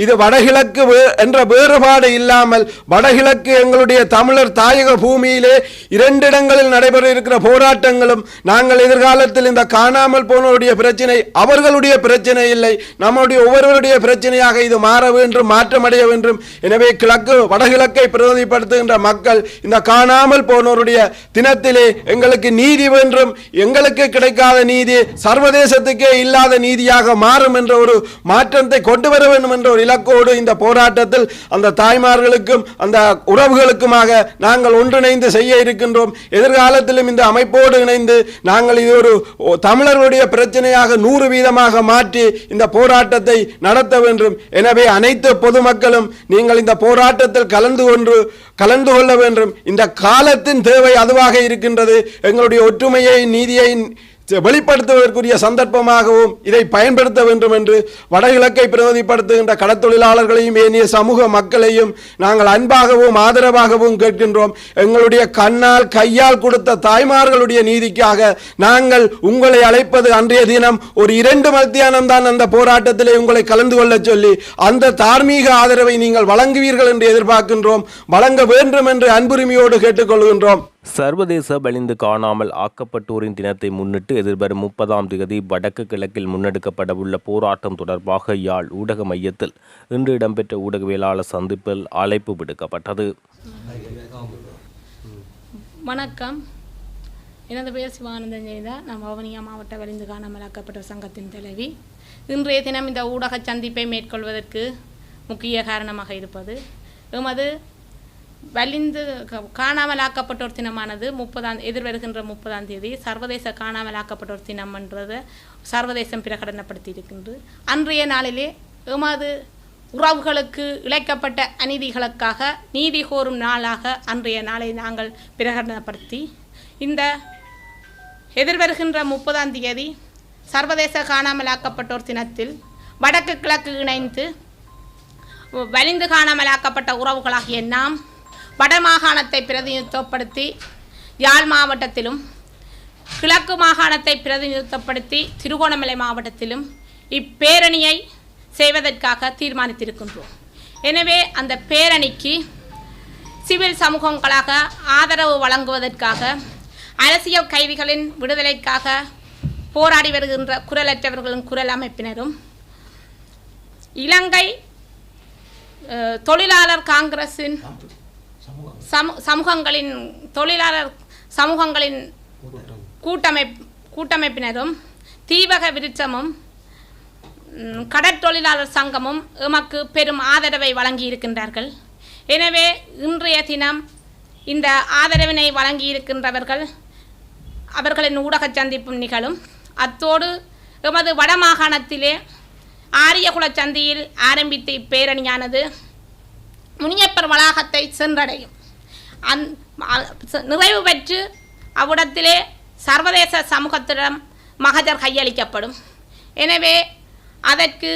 இது வடகிழக்கு வே- என்ற வேறுபாடு இல்லாமல் வடகிழக்கு எங்களுடைய தமிழர் தாயக பூமியிலே இரண்டு இடங்களில் நடைபெற இருக்கிற போராட்டங்களும் நாங்கள் எதிர்காலத்தில் இந்த காணாமல் போனவருடைய பிரச்சனை அவர்களுடைய பிரச்சனை இல்லை. நம்முடைய ஒவ்வொருவருடைய பிரச்சனையாக இது மாற வேண்டும் மாற்றமடைய வேண்டும். எனவே கிழக்கு வடகிழக்கை பிரதிநிதிப்படுத்துகின்ற மக்கள் இந்த காணாமல் போனோருடைய தினத்திலே எங்களுக்கு நீதி வேண்டும். எங்களுக்கு கிடைக்காத நீதி சர்வதேசத்துக்கே இல்லாத நீதியாக மாறும் என்ற ஒரு மாற்றத்தை கொண்டு வர வேண்டும் என்ற ஒரு இலக்கோடு இந்த போராட்டத்தில் அந்த தாய்மார்களுக்கும் அந்த உறவுகளுக்குமாக நாங்கள் ஒன்றிணைந்து செய்ய இருக்கின்றோம். எதிர்காலத்திலும் இந்த அமைப்போடு இணைந்து நாங்கள் இது ஒரு தமிழர்களுடைய பிரச்சனையாக நூறு வீதமாக மாற்றி இந்த போராட்டத்தை நடத்த வேண்டும். எனவே அனைத்து பொதுமக்களும் நீங்கள் இந்த போராட்டத்தில் கலந்து கொண்டு கலந்து கொள்ள வேண்டும். இந்த காலத்தின் தேவை அதுவாக இருக்கின்றது. எங்களுடைய ஒற்றுமையை நீதியை வெளிப்படுத்துவதற்குரிய சந்தர்ப்பமாகவும் இதை பயன்படுத்த வேண்டும் என்று வடகிழக்கை பிரதிநிதிப்படுத்துகின்ற கடத்தொழிலாளர்களையும் ஏனைய சமூக மக்களையும் நாங்கள் அன்பாகவும் ஆதரவாகவும் கேட்கின்றோம். எங்களுடைய கண்ணால் கையால் கொடுத்த தாய்மார்களுடைய நீதிக்காக நாங்கள் உங்களை அழைப்பது அன்றைய தினம் ஒரு இரண்டு மத்தியானம் தான் அந்த போராட்டத்திலே உங்களை கலந்து கொள்ளச் சொல்லி அந்த தார்மீக ஆதரவை நீங்கள் வழங்குவீர்கள் என்று எதிர்பார்க்கின்றோம். வழங்க வேண்டும் என்று அன்புரிமையோடு கேட்டுக்கொள்கின்றோம். சர்வதேச வலிந்து காணாமல் ஆக்கப்பட்டோரின் தினத்தை முன்னிட்டு எதிர்வரும் முப்பதாம் தேதி வடக்கு கிழக்கில் முன்னெடுக்கப்படவுள்ள போராட்டம் தொடர்பாக யாழ் ஊடக மையத்தில் இன்று இடம்பெற்ற ஊடகவியலாளர் சந்திப்பில் அழைப்பு விடுக்கப்பட்டது. வணக்கம். எனது பெயர் சிவானந்தன் ஜெயதா நான் வவுனியா மாவட்ட வலிந்து காணாமல் ஆக்கப்பட்ட சங்கத்தின் தலைவி. இன்றைய தினம் இந்த ஊடக சந்திப்பை மேற்கொள்வதற்கு முக்கிய காரணமாக இருப்பது எமது வலிந்து காணாமலாக்கப்பட்டோர் தினமானது முப்பதாம் எதிர்வருகின்ற முப்பதாம் தேதி சர்வதேச காணாமலாக்கப்பட்டோர் தினம் என்றது சர்வதேசம் பிரகடனப்படுத்தி இருக்கின்றது அன்றைய நாளிலே எமது உறவுகளுக்கு இழைக்கப்பட்ட அநீதிகளுக்காக நீதி கோரும் நாளாக அன்றைய நாளை நாங்கள் பிரகடனப்படுத்தி இந்த எதிர்வருகின்ற முப்பதாம் தேதி சர்வதேச காணாமலாக்கப்பட்டோர் தினத்தில் வடக்கு கிழக்கு இணைந்து வலிந்து காணாமலாக்கப்பட்ட உறவுகளாகிய நாம் வடமாகாணத்தை பிரதிநிதித்துவப்படுத்தி யாழ் மாவட்டத்திலும் கிழக்கு மாகாணத்தை பிரதிநிதித்துவப்படுத்தி திருகோணமலை மாவட்டத்திலும் இப்பேரணியை செய்வதற்காக தீர்மானித்திருக்கின்றோம். எனவே அந்த பேரணிக்கு சிவில் சமூகங்களாக ஆதரவு வழங்குவதற்காக அரசியல் கைதிகளின் விடுதலைக்காக போராடி வருகின்ற குரலற்றவர்களின் குரல் அமைப்பினரும் இலங்கை தொழிலாளர் காங்கிரஸின் சமூ சமூகங்களின் தொழிலாளர் சமூகங்களின் கூட்டமை கூட்டமைப்பினரும் தீவக விருட்சமும் கடற்தொழிலாளர் சங்கமும் எமக்கு பெரும் ஆதரவை வழங்கி இருக்கின்றார்கள் எனவே இன்றைய தினம் இந்த ஆதரவினை வழங்கி இருக்கின்றவர்கள் அவர்களின் ஊடக சந்திப்பும் நிகழும். அத்தோடு எமது வடமாகாணத்திலே ஆரியகுல சந்தியில் ஆரம்பித்த இப்பேரணியானது முனியப்பர் வளாகத்தை சென்றடையும். அந் ச- நிறைவு பெற்று அவ்விடத்திலே சர்வதேச சமூகத்திடம் மகஜர் கையளிக்கப்படும். எனவே அதற்கு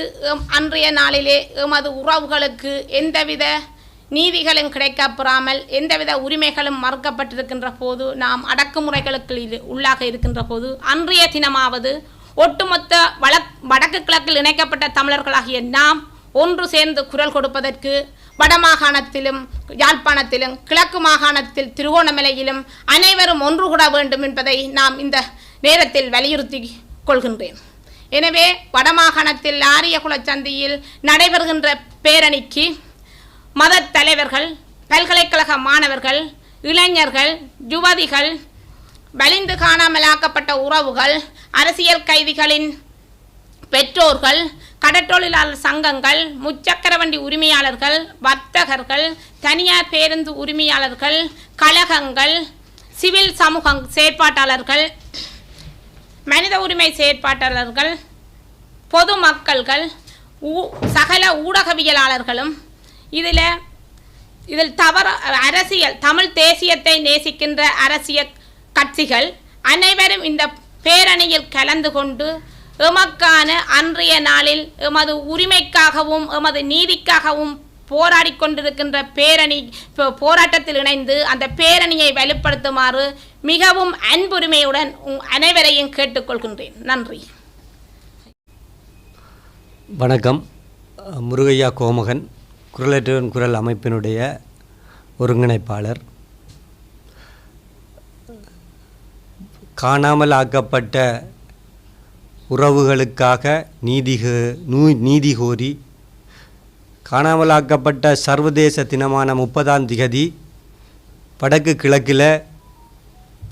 அன்றைய நாளிலே எமது உறவுகளுக்கு எந்தவித நீதிகளும் கிடைக்கப்பெறாமல் எந்தவித உரிமைகளும் மறுக்கப்பட்டிருக்கின்ற போது நாம் அடக்குமுறைகளுக்கு உள்ளாக இருக்கின்ற போது அன்றைய தினமாவது ஒட்டுமொத்த வழக் வடக்கு கிழக்கில் இணைக்கப்பட்ட தமிழர்களாகிய நாம் ஒன்று சேர்ந்து குரல் கொடுப்பதற்கு வடமாகாணத்திலும் யாழ்ப்பாணத்திலும் கிழக்கு மாகாணத்தில் திருகோணமலையிலும் அனைவரும் ஒன்று கூட வேண்டும் என்பதை நாம் இந்த நேரத்தில் வலியுறுத்தி கொள்கின்றேன். எனவே வடமாகாணத்தில் ஆரிய சந்தியில் நடைபெறுகின்ற பேரணிக்கு மத தலைவர்கள் பல்கலைக்கழக மாணவர்கள் இளைஞர்கள் யுவதிகள் வலிந்து காணாமலாக்கப்பட்ட உறவுகள் அரசியல் கைதிகளின் பெற்றோர்கள் கடற்றொழிலாளர் சங்கங்கள் முச்சக்கர வண்டி உரிமையாளர்கள் வர்த்தகர்கள் தனியார் பேருந்து உரிமையாளர்கள் கழகங்கள் சிவில் சமூக செயற்பாட்டாளர்கள் மனித உரிமை செயற்பாட்டாளர்கள் பொதுமக்கள்கள் ஊ- சகல ஊடகவியலாளர்களும் இதில் இதில் தவற அரசியல் தமிழ் தேசியத்தை நேசிக்கின்ற அரசியல் கட்சிகள் அனைவரும் இந்த பேரணியில் கலந்து கொண்டு எமக்கான அன்றைய நாளில் எமது உரிமைக்காகவும் எமது நீதிக்காகவும் போராடி கொண்டிருக்கின்ற பேரணி போராட்டத்தில் இணைந்து அந்த பேரணியை வலுப்படுத்துமாறு மிகவும் அன்புரிமையுடன் உங் அனைவரையும் கேட்டுக்கொள்கின்றேன். நன்றி. வணக்கம். முருகையா கோமகன் குரலற்றவன் குரல் அமைப்பினுடைய ஒருங்கிணைப்பாளர். காணாமல் ஆக்கப்பட்ட உறவுகளுக்காக நீதி நூ- நீதி கோரி காணாமலாக்கப்பட்ட சர்வதேச தினமான முப்பதாம் திகதி வடக்கு கிழக்கில்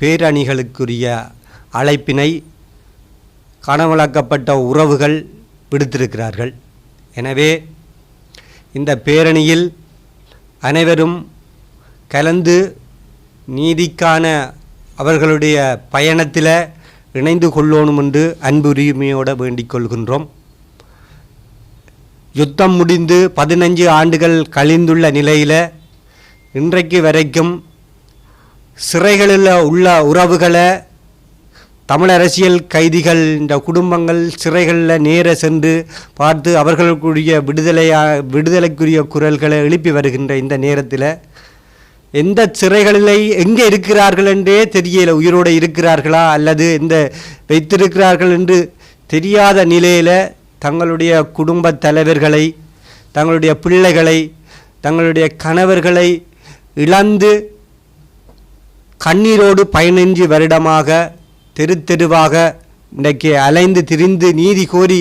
பேரணிகளுக்குரிய அழைப்பினை காணாமலாக்கப்பட்ட உறவுகள் விடுத்திருக்கிறார்கள். எனவே இந்த பேரணியில் அனைவரும் கலந்து நீதிக்கான அவர்களுடைய பயணத்தில் இணைந்து கொள்ளணும் என்று அன்புரிமையோடு வேண்டிக் கொள்கின்றோம். யுத்தம் முடிந்து பதினஞ்சு ஆண்டுகள் கழிந்துள்ள நிலையில் இன்றைக்கு வரைக்கும் சிறைகளில் உள்ள உறவுகளை தமிழ் அரசியல் கைதிகள் இந்த குடும்பங்கள் சிறைகளில் நேர சென்று பார்த்து அவர்களுக்குரிய விடுதலையா விடுதலைக்குரிய குரல்களை எழுப்பி வருகின்ற இந்த நேரத்தில் எந்த சிறைகளிலே எங்கே இருக்கிறார்கள் என்றே தெரியல. உயிரோடு இருக்கிறார்களா அல்லது எந்த வைத்திருக்கிறார்கள் என்று தெரியாத நிலையில் தங்களுடைய குடும்ப தலைவர்களை தங்களுடைய பிள்ளைகளை தங்களுடைய கணவர்களை இழந்து கண்ணீரோடு பதினைஞ்சு வருடமாக தெரு தெருவாக இன்றைக்கு அலைந்து திரிந்து நீதி கோரி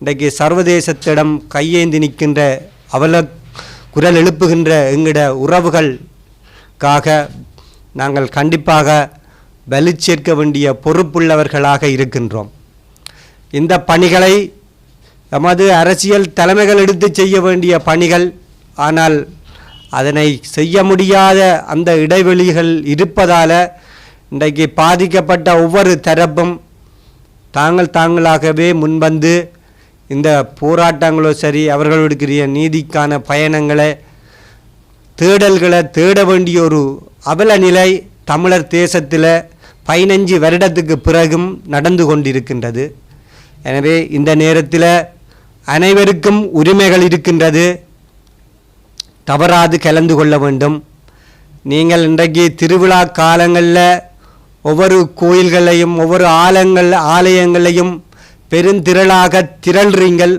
இன்றைக்கு சர்வதேசத்திடம் கையேந்தி நிற்கின்ற அவல குரல் எழுப்புகின்ற எங்கிட காக நாங்கள் கண்டிப்பாக வலு சேர்க்க வேண்டிய பொறுப்புள்ளவர்களாக இருக்கின்றோம். இந்த பணிகளை எமது அரசியல் தலைமைகள் எடுத்து செய்ய வேண்டிய பணிகள் ஆனால் அதனை செய்ய முடியாத அந்த இடைவெளிகள் இருப்பதால் இன்றைக்கு பாதிக்கப்பட்ட ஒவ்வொரு தரப்பும் தாங்கள் தாங்களாகவே முன்வந்து இந்த போராட்டங்களோ சரி அவர்களுடைய நீதிக்கான பயணங்களை தேடல்களை தேட வேண்டிய ஒரு அவல நிலை தமிழர் தேசத்தில் பதினஞ்சு வருடத்துக்கு பிறகும் நடந்து கொண்டிருக்கின்றது. எனவே இந்த நேரத்தில் அனைவருக்கும் உரிமைகள் இருக்கின்றது. தவறாது கலந்து கொள்ள வேண்டும். நீங்கள் இன்றைக்கு திருவிழா காலங்களில் ஒவ்வொரு கோயில்களையும் ஒவ்வொரு ஆலங்கள் ஆலயங்களையும் பெருந்திரளாக திரள்றீங்கள்.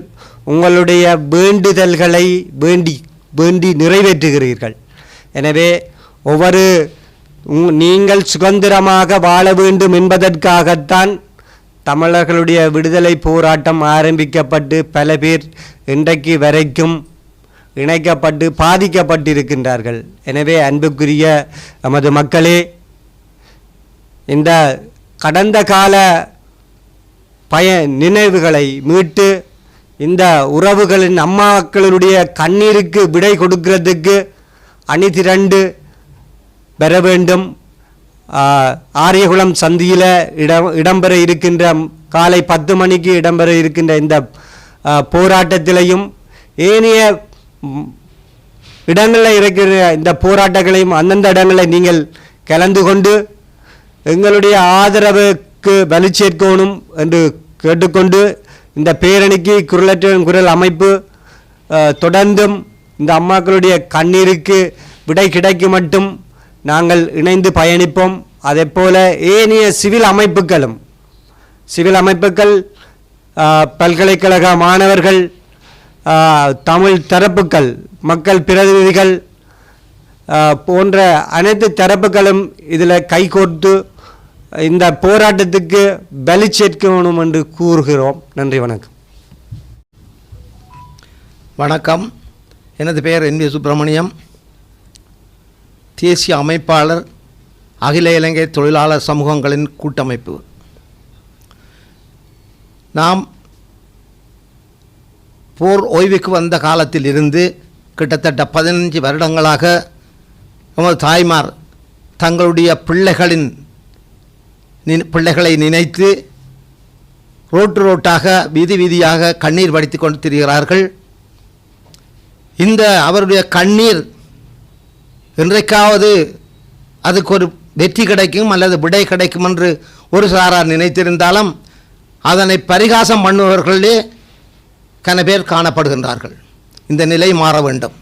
உங்களுடைய வேண்டுதல்களை வேண்டி வேண்டி நிறைவேற்றுகிறீர்கள். எனவே ஒவ்வொரு நீங்கள் சுதந்திரமாக வாழ வேண்டும் என்பதற்காகத்தான் தமிழர்களுடைய விடுதலை போராட்டம் ஆரம்பிக்கப்பட்டு பல பேர் இன்றைக்கு வரைக்கும் இணைக்கப்பட்டு பாதிக்கப்பட்டிருக்கின்றார்கள். எனவே அன்புக்குரிய நமது மக்களே இந்த கடந்த கால பய நினைவுகளை மீட்டு இந்த உறவுகளின் அம்மாக்களுடைய கண்ணீருக்கு விடை கொடுக்கிறதுக்கு அணிதிரண்டு பெற வேண்டும். ஆரியகுளம் சந்தியில் இடம் இடம்பெற இருக்கின்ற காலை பத்து மணிக்கு இடம்பெற இருக்கின்ற இந்த போராட்டத்திலையும் ஏனைய இடங்களில் இருக்கிற இந்த போராட்டங்களையும் அந்தந்த இடங்களில் நீங்கள் கலந்து கொண்டு எங்களுடைய ஆதரவுக்கு வலு சேர்க்கணும் என்று கேட்டுக்கொண்டு இந்த பேரணிக்கு குரலற்ற குரல் அமைப்பு தொடர்ந்தும் இந்த அம்மாக்களுடைய கண்ணீருக்கு விடை கிடைக்கும் மட்டும் நாங்கள் இணைந்து பயணிப்போம். அதே போல் ஏனைய சிவில் அமைப்புகளும் சிவில் அமைப்புகள் பல்கலைக்கழக மாணவர்கள் தமிழ் தரப்புகள் மக்கள் பிரதிநிதிகள் போன்ற அனைத்து தரப்புகளும் இதில் கைகோர்த்து இந்த போராட்டத்துக்கு பலி சேர்க்கணும் என்று கூறுகிறோம். நன்றி வணக்கம். வணக்கம். எனது பெயர் என் வி சுப்பிரமணியம். தேசிய அமைப்பாளர் அகில இலங்கை தொழிலாளர் சமூகங்களின் கூட்டமைப்பு. நாம் போர் ஓய்வுக்கு வந்த காலத்தில் இருந்து கிட்டத்தட்ட பதினஞ்சு வருடங்களாக நமது தாய்மார் தங்களுடைய பிள்ளைகளின் பிள்ளைகளை நினைத்து ரோட்டு ரோட்டாக வீதி வீதியாக கண்ணீர் வடித்து கொண்டு திரிகிறார்கள். இந்த அவருடைய கண்ணீர் என்றைக்காவது அதுக்கு ஒரு வெற்றி கிடைக்கும் அல்லது விடை கிடைக்கும் என்று ஒரு சாரார் நினைத்திருந்தாலும் அதனை பரிகாசம் பண்ணுபவர்களே கன பேர் காணப்படுகின்றார்கள். இந்த நிலை மாற வேண்டும்.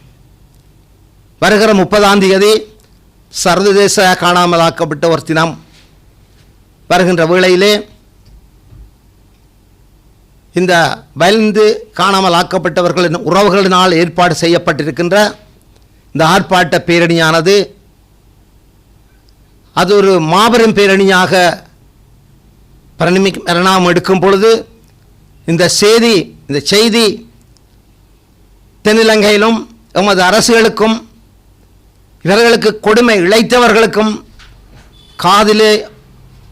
வருகிற முப்பதாம் தேதி சர்வதேச காணாமலாக்கப்பட்ட ஒரு தினம். வருகின்ற வேளையிலே இந்த வயந்து காணாமல் ஆக்கப்பட்டவர்களின் உறவுகளினால் ஏற்பாடு செய்யப்பட்டிருக்கின்ற இந்த ஆர்ப்பாட்ட பேரணியானது அது ஒரு மாபெரும் பேரணியாக பரிணமி பரிணாமம் எடுக்கும் பொழுது இந்த செய்தி இந்த செய்தி தென்னிலங்கையிலும் எமது அரசுகளுக்கும் இவர்களுக்கு கொடுமை இழைத்தவர்களுக்கும் காதிலே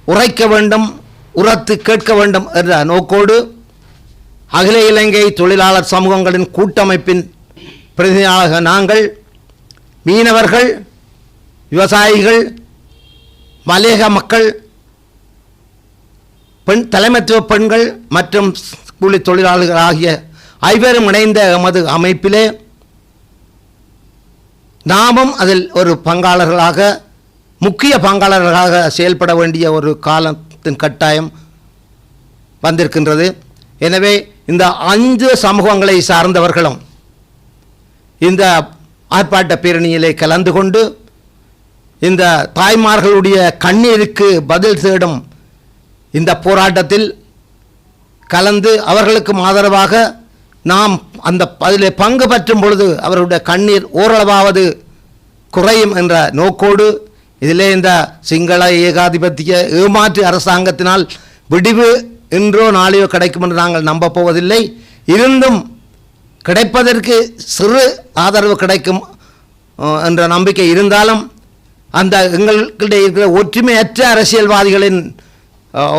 உரைக்க வேண்டும் உரத்து கேட்க வேண்டும் என்ற நோக்கோடு அகில இலங்கை தொழிலாளர் சமூகங்களின் கூட்டமைப்பின் பிரதிநிதியாக நாங்கள் மீனவர்கள் விவசாயிகள் மலையக மக்கள் பெண் தலைமைத்துவ பெண்கள் மற்றும் கூலி தொழிலாளர்கள் ஆகிய ஐவரும் இணைந்த எமது அமைப்பிலே நாமும் அதில் ஒரு பங்காளர்களாக முக்கிய பங்காளர்களாக செயல்பட வேண்டிய ஒரு காலத்தின் கட்டாயம் வந்திருக்கின்றது. எனவே இந்த அஞ்சு சமூகங்களை சார்ந்தவர்களும் இந்த ஆர்ப்பாட்ட பேரணியிலே கலந்து கொண்டு இந்த தாய்மார்களுடைய கண்ணீருக்கு பதில் தேடும் இந்த போராட்டத்தில் கலந்து அவர்களுக்கும் ஆதரவாக நாம் அந்த அதில் பங்கு பற்றும் பொழுது அவர்களுடைய கண்ணீர் ஓரளவாவது குறையும் என்ற நோக்கோடு இதிலே இந்த சிங்கள ஏகாதிபத்திய ஏமாற்று அரசாங்கத்தினால் விடிவு இன்றோ நாளையோ கிடைக்கும் என்று நாங்கள் நம்பப் போவதில்லை இருந்தும் கிடைப்பதற்கு சிறு ஆதரவு கிடைக்கும் என்ற நம்பிக்கை இருந்தாலும் அந்த எங்களுக்கிட்ட இருக்கிற ஒற்றுமையற்ற அரசியல்வாதிகளின்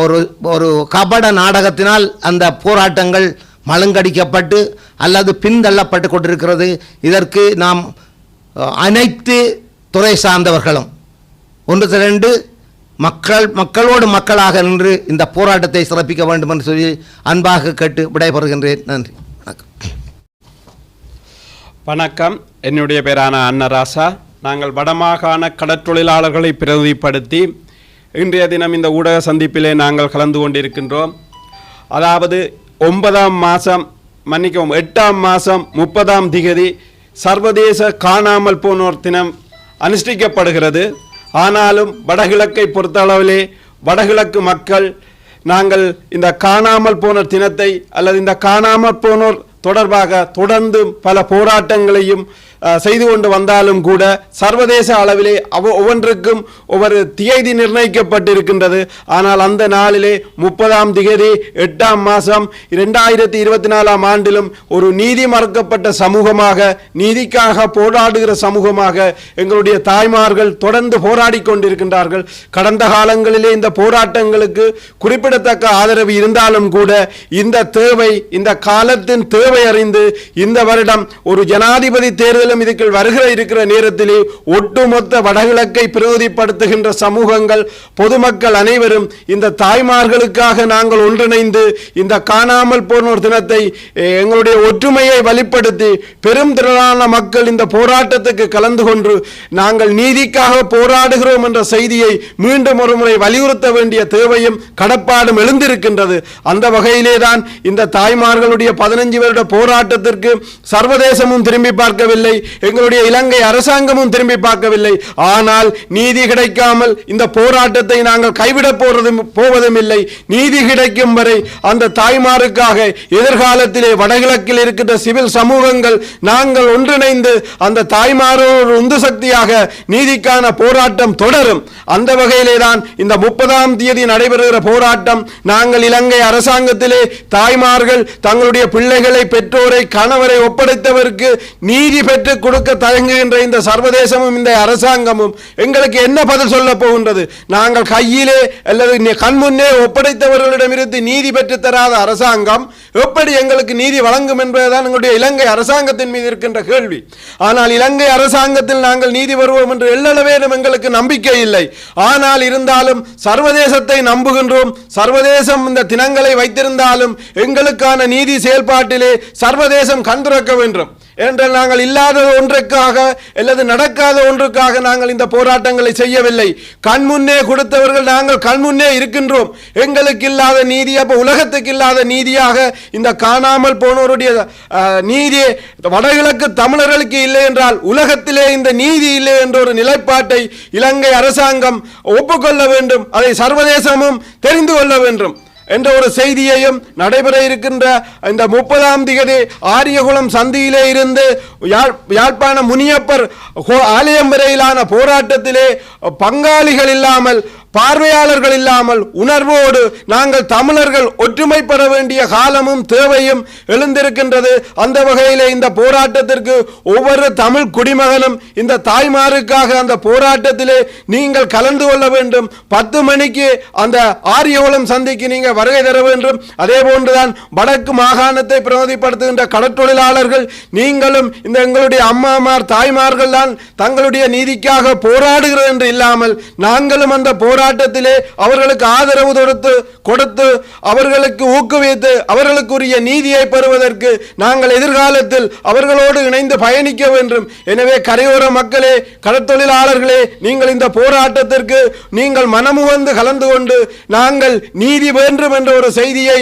ஒரு ஒரு கபட நாடகத்தினால் அந்த போராட்டங்கள் மழுங்கடிக்கப்பட்டு அல்லது பின்தள்ளப்பட்டு கொண்டிருக்கிறது. இதற்கு நாம் அனைத்து துறை சார்ந்தவர்களும் ஒன்று திரண்டு மக்கள் மக்களோடு மக்களாக நின்று இந்த போராட்டத்தை சிறப்பிக்க வேண்டும் என்று சொல்லி அன்பாக கேட்டு விடைபெறுகின்றேன். நன்றி. வணக்கம். வணக்கம். என்னுடைய பேரான அன்னராசா. நாங்கள் வடமாகாண கடற்தொழிலாளர்களை பிரதிநிதிப்படுத்தி இன்றைய தினம் இந்த ஊடக சந்திப்பிலே நாங்கள் கலந்து கொண்டிருக்கின்றோம். அதாவது ஒன்பதாம் மாதம் மன்னிக்கவும் எட்டாம் மாதம் முப்பதாம் திகதி சர்வதேச காணாமல் போனோர் தினம் அனுஷ்டிக்கப்படுகிறது. ஆனாலும் வடகிழக்கை பொறுத்தளவிலே வடகிழக்கு மக்கள் நாங்கள் இந்த காணாமல் போனோர் தினத்தை அல்லது இந்த காணாமல் போனோர் தொடர்பாக தொடர்ந்து பல போராட்டங்களையும் செய்து கொண்டு வந்தாலும் கூட சர்வதேச அளவிலே அவ ஒவ்வொன்றுக்கும் ஒவ்வொரு தியதி நிர்ணயிக்கப்பட்டிருக்கின்றது. ஆனால் அந்த நாளிலே முப்பதாம் திகதி எட்டாம் மாதம் இரண்டாயிரத்தி இருபத்தி நாலாம் ஆண்டிலும் ஒரு நீதி மறுக்கப்பட்ட சமூகமாக நீதிக்காக போராடுகிற சமூகமாக எங்களுடைய தாய்மார்கள் தொடர்ந்து போராடி கொண்டிருக்கின்றார்கள். கடந்த காலங்களிலே இந்த போராட்டங்களுக்கு குறிப்பிடத்தக்க ஆதரவு இருந்தாலும் கூட இந்த தேவை இந்த காலத்தின் தேவை அறிந்து இந்த வருடம் ஒரு ஜனாதிபதி மேலும் இதுக்குள் வருகிற இருக்கிற நேரத்திலே ஒட்டுமொத்த வடகிழக்கை பிரதிபடுத்துகின்ற சமூகங்கள் பொதுமக்கள் அனைவரும் இந்த தாய்மார்களுக்காக நாங்கள் ஒன்றிணைந்து இந்த காணாமல் போனோர் தினத்தை எங்களுடைய ஒற்றுமையை வலிப்படுத்தி பெரும் திரளான மக்கள் இந்த போராட்டத்துக்கு கலந்து கொண்டு நாங்கள் நீதிக்காக போராடுகிறோம் என்ற செய்தியை மீண்டும் ஒருமுறை வலியுறுத்த வேண்டிய தேவையும் கடப்பாடும் எழுந்திருக்கின்றது. அந்த வகையிலே தான் இந்த தாய்மார்களுடைய பதினஞ்சு வருட போராட்டத்திற்கு சர்வதேசமும் திரும்பி பார்க்கவில்லை. எங்களுடைய இலங்கை அரசாங்கமும் திரும்பி பார்க்கவில்லை. ஆனால் நீதி கிடைக்காமல் இந்த போராட்டத்தை நாங்கள் கைவிடப் போறதும் போவதும் இல்லை நீதி கிடைக்கும் வரை அந்த தாய்மாருக்காக எதிர்காலத்திலே வடகிழக்கில் இருக்கின்ற சிவில் சமூகங்கள் நாங்கள் ஒன்றிணைந்து அந்த தாய்மாரோடு உந்து சக்தியாக நீதிக்கான போராட்டம் தொடரும். அந்த வகையிலே தான் இந்த முப்பதாம் தேதி நடைபெறுகிற போராட்டம் நாங்கள் இலங்கை அரசாங்கத்திலே தாய்மார்கள் தங்களுடைய பிள்ளைகளை பெற்றோரை கணவரை ஒப்படைத்தவருக்கு நீதி பெற்றுக் கொடுக்க தயங்குகின்ற இந்த சர்வதேசமும் இந்த அரசாங்கமும் எங்களுக்கு என்ன பதில் சொல்ல போகின்றது? நாங்கள் கையிலே அல்லது கண்முன்னே ஒப்படைத்தவர்களிடமிருந்து நீதி பெற்று தராத அரசாங்கம் எப்படி எங்களுக்கு நீதி வழங்கும் என்பதுதான் எங்களுடைய இலங்கை அரசாங்கத்தின் மீது இருக்கின்ற கேள்வி. ஆனால் இலங்கை அரசாங்கத்தில் நாங்கள் நீதி வருவோம் என்று எல்லளவேனும் எங்களுக்கு நம்பிக்கை இல்லை. ஆனால் இருந்தாலும் சர்வதேசத்தை நம்புகின்றோம். சர்வதேசம் இந்த தினங்களை வைத்திருந்தாலும் எங்களுக்கான நீதி செயல்பாட்டிலே சர்வதேசம் கண் வேண்டும். என்று நாங்கள் இல்லாத ஒன்றுக்காக அல்லது நடக்காத ஒன்றுக்காக நாங்கள் இந்த போராட்டங்களை செய்யவில்லை. கண்முன்னே கொடுத்தவர்கள் நாங்கள் கண்முன்னே இருக்கின்றோம். எங்களுக்கு இல்லாத நீதி அப்போ உலகத்துக்கு இல்லாத நீதியாக இந்த காணாமல் போனோருடைய அஹ், நீதி வடகிழக்கு தமிழர்களுக்கு இல்லை என்றால் உலகத்திலே இந்த நீதி இல்லை என்ற ஒரு நிலைப்பாட்டை இலங்கை அரசாங்கம் ஒப்புக்கொள்ள வேண்டும். அதை சர்வதேசமும் தெரிந்து கொள்ள வேண்டும். என்ற ஒரு செய்தியையும் நடைபெற இருக்கின்ற இந்த முப்பதாம் திகதி ஆரியகுளம் சந்தியிலே இருந்து யாழ் யாழ்ப்பாண முனியப்பர் ஆலயம் வரையிலான போராட்டத்திலே பங்காளிகள் இல்லாமல் பார்வையாளர்கள் இல்லாமல் உணர்வோடு நாங்கள் தமிழர்கள் ஒற்றுமை பெற வேண்டிய காலமும் தேவையும் எழுந்திருக்கின்றது. அந்த வகையில் இந்த போராட்டத்திற்கு ஒவ்வொரு தமிழ் குடிமகனும் இந்த தாய்மாருக்காக அந்த போராட்டத்திலே நீங்கள் கலந்து கொள்ள வேண்டும். பத்து மணிக்கு அந்த ஆரியகுளம் சந்திக்கு நீங்கள் வருகை தர வேண்டும். அதே போன்றுதான் வடக்கு மாகாணத்தை பிரதிப்படுத்துகின்ற கடற்தொழிலாளர்கள் நீங்களும் இந்த எங்களுடைய அம்மாமார் தாய்மார்கள் தான் தங்களுடைய நீதிக்காக போராடுகிறது என்று இல்லாமல் நாங்களும் அந்த போராட்டத்திலே அவர்களுக்கு ஆதரவு கொடுத்து கொடுத்து அவர்களுக்கு ஊக்குவித்து அவர்களுக்குரிய நீதியை பெறுவதற்கு நாங்கள் எதிர்காலத்தில் அவர்களோடு இணைந்து பயணிக்க வேண்டும். எனவே கரையோர மக்களே கடற்தொழிலாளர்களே நீங்கள் இந்த போராட்டத்திற்கு நீங்கள் மனமுகந்து கலந்து கொண்டு நாங்கள் நீதி வேண்டும் என்ற ஒரு செய்தியை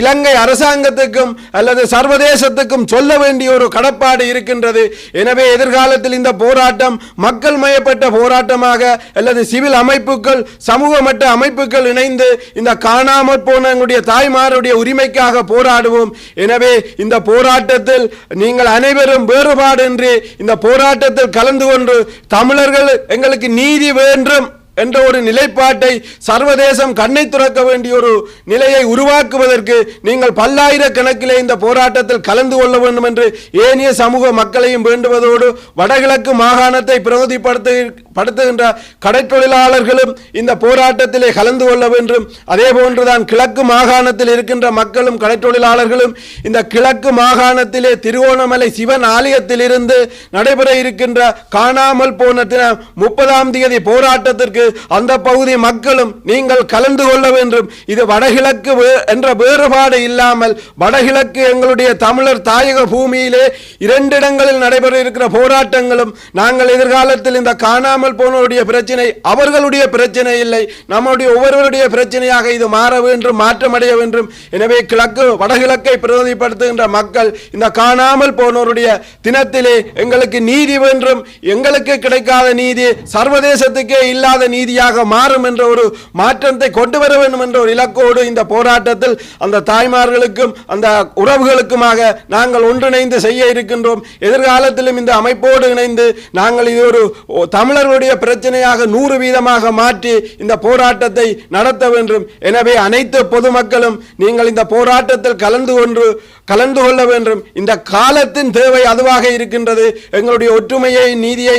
இலங்கை அரசாங்கத்துக்கும் அல்லது சர்வதேசத்துக்கும் சொல்ல வேண்டிய ஒரு கடப்பாடு இருக்கின்றது. எனவே எதிர்காலத்தில் இந்த போராட்டம் மக்கள் மயப்பட்ட போராட்டமாக அல்லது சிவில் அமைப்புகள் சமூக மட்ட அமைப்புகள் இணைந்து இந்த காணாமற் போன எங்களுடைய தாய்மாருடைய உரிமைக்காக போராடுவோம். எனவே இந்த போராட்டத்தில் நீங்கள் அனைவரும் வேறுபாடின்றி இந்த போராட்டத்தில் கலந்து கொண்டு தமிழர்கள் எங்களுக்கு நீதி வேண்டும் என்ற ஒரு நிலைப்பாட்டை சர்வதேசம் கண்ணை துறக்க வேண்டிய ஒரு நிலையை உருவாக்குவதற்கு நீங்கள் பல்லாயிரக்கணக்கிலே இந்த போராட்டத்தில் கலந்து கொள்ள வேண்டும் என்று ஏனைய சமூக மக்களையும் வேண்டுவதோடு வடகிழக்கு மாகாணத்தை பிரதிப்படுத்த படுத்துகின்ற கடைத்தொழிலாளர்களும் இந்த போராட்டத்திலே கலந்து கொள்ள வேண்டும் அதே போன்றுதான் கிழக்கு மாகாணத்தில் இருக்கின்ற மக்களும் கடைத்தொழிலாளர்களும் இந்த கிழக்கு மாகாணத்திலே திருவோணமலை சிவன் ஆலயத்திலிருந்து நடைபெற இருக்கின்ற காணாமல் போன தினம் முப்பதாம் தேதி போராட்டத்திற்கு அந்த பகுதி மக்களும் நீங்கள் கலந்து கொள்ள வேண்டும் இது வடகிழக்கு வே- என்ற வேறுபாடு இல்லாமல் வடகிழக்கு எங்களுடைய தமிழர் தாயக பூமியிலே இரண்டு இடங்களில் நடைபெற இருக்கிற போராட்டங்களும் நாங்கள் எதிர்காலத்தில் இந்த காணாமல் இல்லாமல் போனவருடைய பிரச்சனை அவர்களுடைய பிரச்சனை இல்லை. நம்முடைய ஒவ்வொருவருடைய பிரச்சனையாக இது மாற வேண்டும் மாற்றமடைய வேண்டும். எனவே கிழக்கு வடகிழக்கை பிரதிநிதிப்படுத்துகின்ற மக்கள் இந்த காணாமல் போனோருடைய தினத்திலே எங்களுக்கு நீதி வேண்டும். எங்களுக்கு கிடைக்காத நீதி சர்வதேசத்துக்கே இல்லாத நீதியாக மாறும் என்ற ஒரு மாற்றத்தை கொண்டு வர வேண்டும் என்ற ஒரு இலக்கோடு இந்த போராட்டத்தில் அந்த தாய்மார்களுக்கும் அந்த உறவுகளுக்குமாக நாங்கள் ஒன்றிணைந்து செய்ய இருக்கின்றோம். எதிர்காலத்திலும் இந்த அமைப்போடு இணைந்து நாங்கள் இது ஒரு ஓ, மக்களுடைய பிரச்சனையாக நூறு வீதமாக மாற்றி இந்த போராட்டத்தை நடத்த வேண்டும். எனவே அனைத்து பொதுமக்களும் நீங்கள் இந்த போராட்டத்தில் கலந்து கொண்டு கலந்து கொள்ள வேண்டும். இந்த காலத்தின் தேவை அதுவாக இருக்கின்றது. எங்களுடைய ஒற்றுமையை நீதியை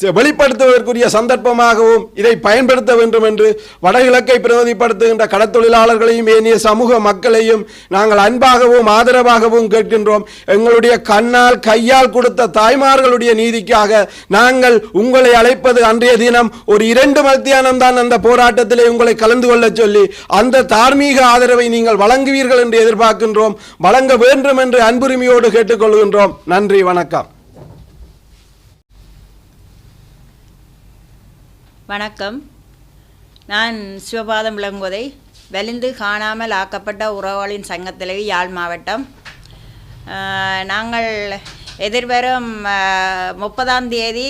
வெளிப்படுத்துவதற்குரிய சந்தர்ப்பமாகவும் இதை பயன்படுத்த வேண்டும் என்று வடகிழக்கை பிரதிநிதிப்படுத்துகின்ற கடத்தொழிலாளர்களையும் ஏனைய சமூக மக்களையும் நாங்கள் அன்பாகவும் ஆதரவாகவும் கேட்கின்றோம். எங்களுடைய கண்ணால் கையால் கொடுத்த தாய்மார்களுடைய நீதிக்காக நாங்கள் உங்களை அழைப்பது அன்றைய தினம் ஒரு இரண்டு மத்தியானம் தான் அந்த போராட்டத்திலே உங்களை கலந்து கொள்ளச் சொல்லி அந்த தார்மீக ஆதரவை நீங்கள் வழங்குவீர்கள் என்று எதிர்பார்க்கின்றோம். வழங்க வேண்டும் என்று அன்புரிமையோடு கேட்டுக்கொள்கின்றோம். நன்றி வணக்கம். வணக்கம். நான் சிவபாதம் விளங்குவதை வெளிந்து காணாமல் ஆக்கப்பட்ட உறவாளின் சங்கத்திலே யாழ் மாவட்டம். நாங்கள் எதிர்வரும் முப்பதாம் தேதி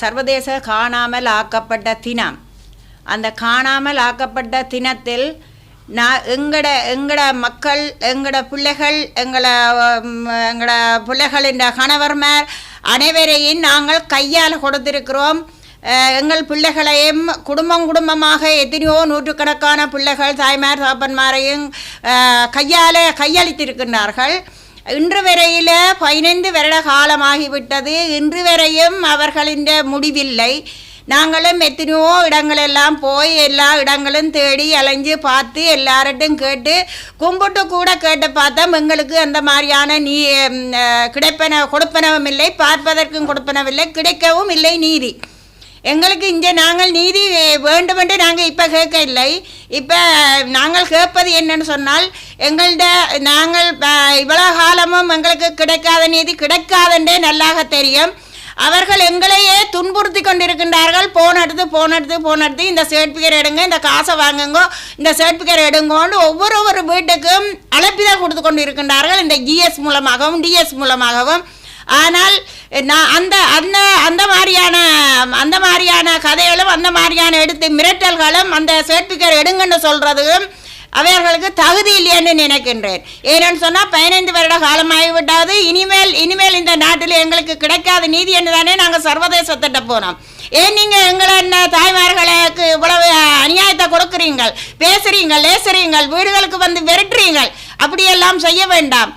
சர்வதேச காணாமல் ஆக்கப்பட்ட தினம். அந்த காணாமல் ஆக்கப்பட்ட தினத்தில் நான் எங்கட எங்கட மக்கள் எங்கட பிள்ளைகள் எங்களை எங்களோட எங்கட பிள்ளைகளின் கணவர்மார் அனைவரையும் நாங்கள் கையால் கொடுத்திருக்கிறோம். எங்கள் பிள்ளைகளையும் குடும்பம் குடும்பமாக எத்தனையோ நூற்றுக்கணக்கான பிள்ளைகள் தாய்மார் தாப்பன்மாரையும் கையால் கையளித்திருக்கின்றார்கள். இன்று வரையில் பதினைந்து வருட காலமாகிவிட்டது. இன்று வரையும் அவர்களின் முடிவில்லை. நாங்களும் எத்தனையோ இடங்களெல்லாம் போய் எல்லா இடங்களும் தேடி அலைஞ்சு பார்த்து எல்லார்ட்டும் கேட்டு கும்பிட்டு கூட கேட்டு பார்த்தோம். எங்களுக்கு அந்த மாதிரியான நீ கிடைப்பன கொடுப்பனவும் இல்லை பார்ப்பதற்கும் கொடுப்பனவில்லை. கிடைக்கவும் இல்லை நீதி. எங்களுக்கு இங்கே நாங்கள் நீதி வேண்டுமென்று நாங்கள் இப்போ கேட்க இல்லை இப்போ நாங்கள் கேட்பது என்னன்னு சொன்னால் எங்கள்ட நாங்கள் இவ்வளோ இவ்வளவு காலமும் எங்களுக்கு கிடைக்காத நீதி கிடைக்காதன்றே நல்லாக தெரியும். அவர்கள் எங்களையே துன்புறுத்தி கொண்டிருக்கின்றார்கள். போன் எடுத்து போன் எடுத்து போன் எடுத்து இந்த சர்டிஃபிகேட் எடுங்க இந்த காசை வாங்குங்க இந்த சர்டிஃபிகேட் எடுங்கோன்னு ஒவ்வொரு ஒரு வீட்டுக்கும் அழைப்பிதான் கொடுத்து கொண்டு இருக்கின்றார்கள் இந்த ஜிஎஸ் மூலமாகவும் டிஎஸ் மூலமாகவும். ஆனால் நான் அந்த அந்த அந்த மாதிரியான அந்த மாதிரியான கதைகளும் அந்த மாதிரியான எடுத்து மிரட்டல்களும் அந்த சர்டிஃபிகேட் எடுங்கன்னு சொல்கிறதும் அவர்களுக்கு தகுதி இல்லை நினைக்கின்றேன். ஏனென்னு சொன்னால் பதினைந்து வருட காலமாகிவிட்டது. இனிமேல் இனிமேல் இந்த நாட்டில் எங்களுக்கு கிடைக்காத நீதி என்று தானே நாங்கள் சர்வதேசத்திட்ட போனோம். ஏன் நீங்கள் எங்களை என்ன தாய்மார்களுக்கு இவ்வளவு அநியாயத்தை கொடுக்குறீங்கள்? பேசுறீங்கள் லேசுறீங்கள் வீடுகளுக்கு வந்து விரட்டுறீங்கள். அப்படியெல்லாம் செய்ய வேண்டாம்.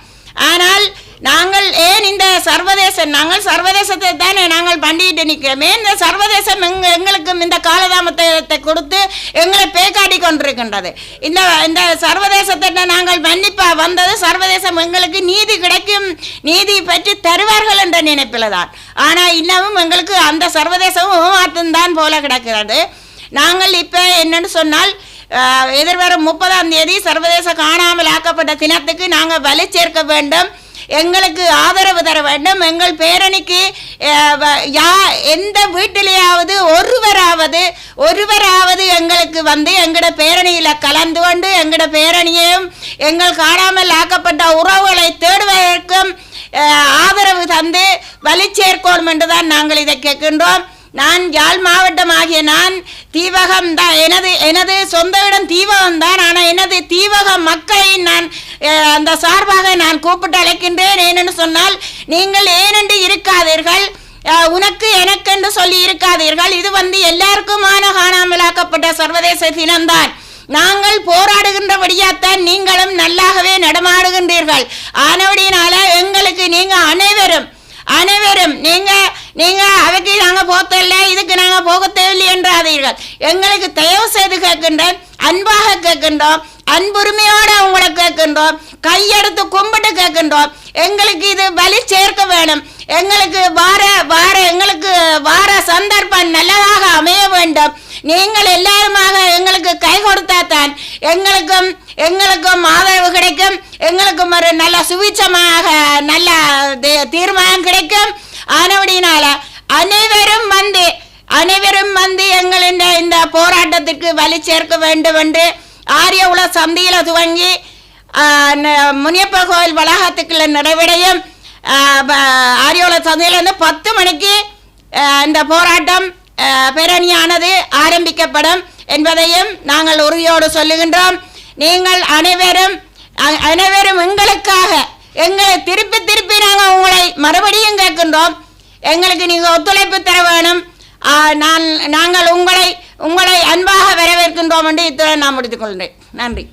ஆனால் நாங்கள் ஏன் இந்த சர்வதேசம் நாங்கள் சர்வதேசத்தை தானே நாங்கள் பண்டிகிட்டு நிற்கிறோமே இந்த சர்வதேசம் எங்க எங்களுக்கும் இந்த காலதாமத்தை கொடுத்து எங்களை பேக்காட்டி கொண்டிருக்கின்றது? இந்த இந்த சர்வதேசத்தை நாங்கள் மன்னிப்பா வந்தது சர்வதேசம் எங்களுக்கு நீதி கிடைக்கும் நீதி பற்றி தருவார்கள் என்ற நினைப்பில் தான். ஆனால் இன்னமும் எங்களுக்கு அந்த சர்வதேசமும் தான் போல கிடக்கிறது. நாங்கள் இப்போ என்னன்னு சொன்னால் எதிர்வரும் முப்பதாம் தேதி சர்வதேச காணாமல் ஆக்கப்பட்ட தினத்துக்கு நாங்கள் வலி சேர்க்க வேண்டும். எங்களுக்கு ஆதரவு தர வேண்டும். எங்கள் பேரணிக்கு வ- யா எந்த வீட்டிலேயாவது ஒருவராவது ஒருவராவது எங்களுக்கு வந்து எங்களோட பேரணியில் கலந்து கொண்டு எங்களோட பேரணியையும் எங்கள் காணாமல் ஆக்கப்பட்ட உறவுகளை தேடுவதற்கும் ஆதரவு தந்து வலி சேர்க்கணும் என்று தான் நாங்கள் இதை கேட்கின்றோம். நான் யாழ் மாவட்டம் ஆகிய நான் தீவகம் தான். எனது எனது சொந்த இடம் தீவகம் தான். ஆனால் எனது தீவக மக்களை நான் அந்த சார்பாக நான் கூப்பிட்டு அழைக்கின்றேன். ஏனென்று சொன்னால் நீங்கள் ஏனென்று இருக்காதீர்கள். உனக்கு எனக்கென்று சொல்லி இருக்காதீர்கள். இது வந்து எல்லாருக்குமான காணாமலாக்கப்பட்ட சர்வதேச தினம்தான் நாங்கள் போராடுகின்றபடியாத்தான் நீங்களும் நல்லாகவே நடமாடுகின்றீர்கள். ஆனபடியினால எங்களுக்கு நீங்க அனைவரும் அனைவரும் நீங்க நீங்க அதுக்கு நாங்க போகத்தில்லை இதுக்கு நாங்க போக தேவையில்லை என்றாதீர்கள். எங்களுக்கு தயவு செய்து கேட்கின்றோம் அன்பாக கேட்கின்றோம் அன்புரிமையோட உங்களை கேட்கின்றோம் கையெடுத்து கும்பிட்டு கேட்கின்றோம். எங்களுக்கு இது வலி சேர்க்க வேணும். எங்களுக்கு வார வார எங்களுக்கு வார சந்தர்ப்பம் நல்லதாக அமைய வேண்டும். நீங்கள் எல்லாருமாக எங்களுக்கு கை கொடுத்தா தான் எங்களுக்கும் எங்களுக்கும் ஆதரவு கிடைக்கும். எங்களுக்கும் ஒரு நல்ல சுவிச்சமாக நல்ல தீர்மானம் கிடைக்கும். ஆனபடினால அனைவரும் வந்து அனைவரும் வந்து எங்களின் இந்த போராட்டத்திற்கு வலி சேர்க்க வேண்டும் என்று ஆரிய உல சந்தியில துவங்கி முனியப்ப கோயில் வளாகத்துக்குள்ள நடைபெறையும் ஆரியோல சந்தையிலிருந்து பத்து மணிக்கு இந்த போராட்டம் பேரணியானது ஆரம்பிக்கப்படும் என்பதையும் நாங்கள் உறுதியோடு சொல்லுகின்றோம். நீங்கள் அனைவரும் அனைவரும் எங்களுக்காக எங்களை திருப்பி திருப்பி நாங்கள் உங்களை மறுபடியும் கேட்கின்றோம். எங்களுக்கு நீங்கள் ஒத்துழைப்பு தர வேணும். நான் நாங்கள் உங்களை உங்களை அன்பாக வரவேற்கின்றோம் என்று இத்துடன் நான் முடித்துக் கொள்கிறேன். நன்றி.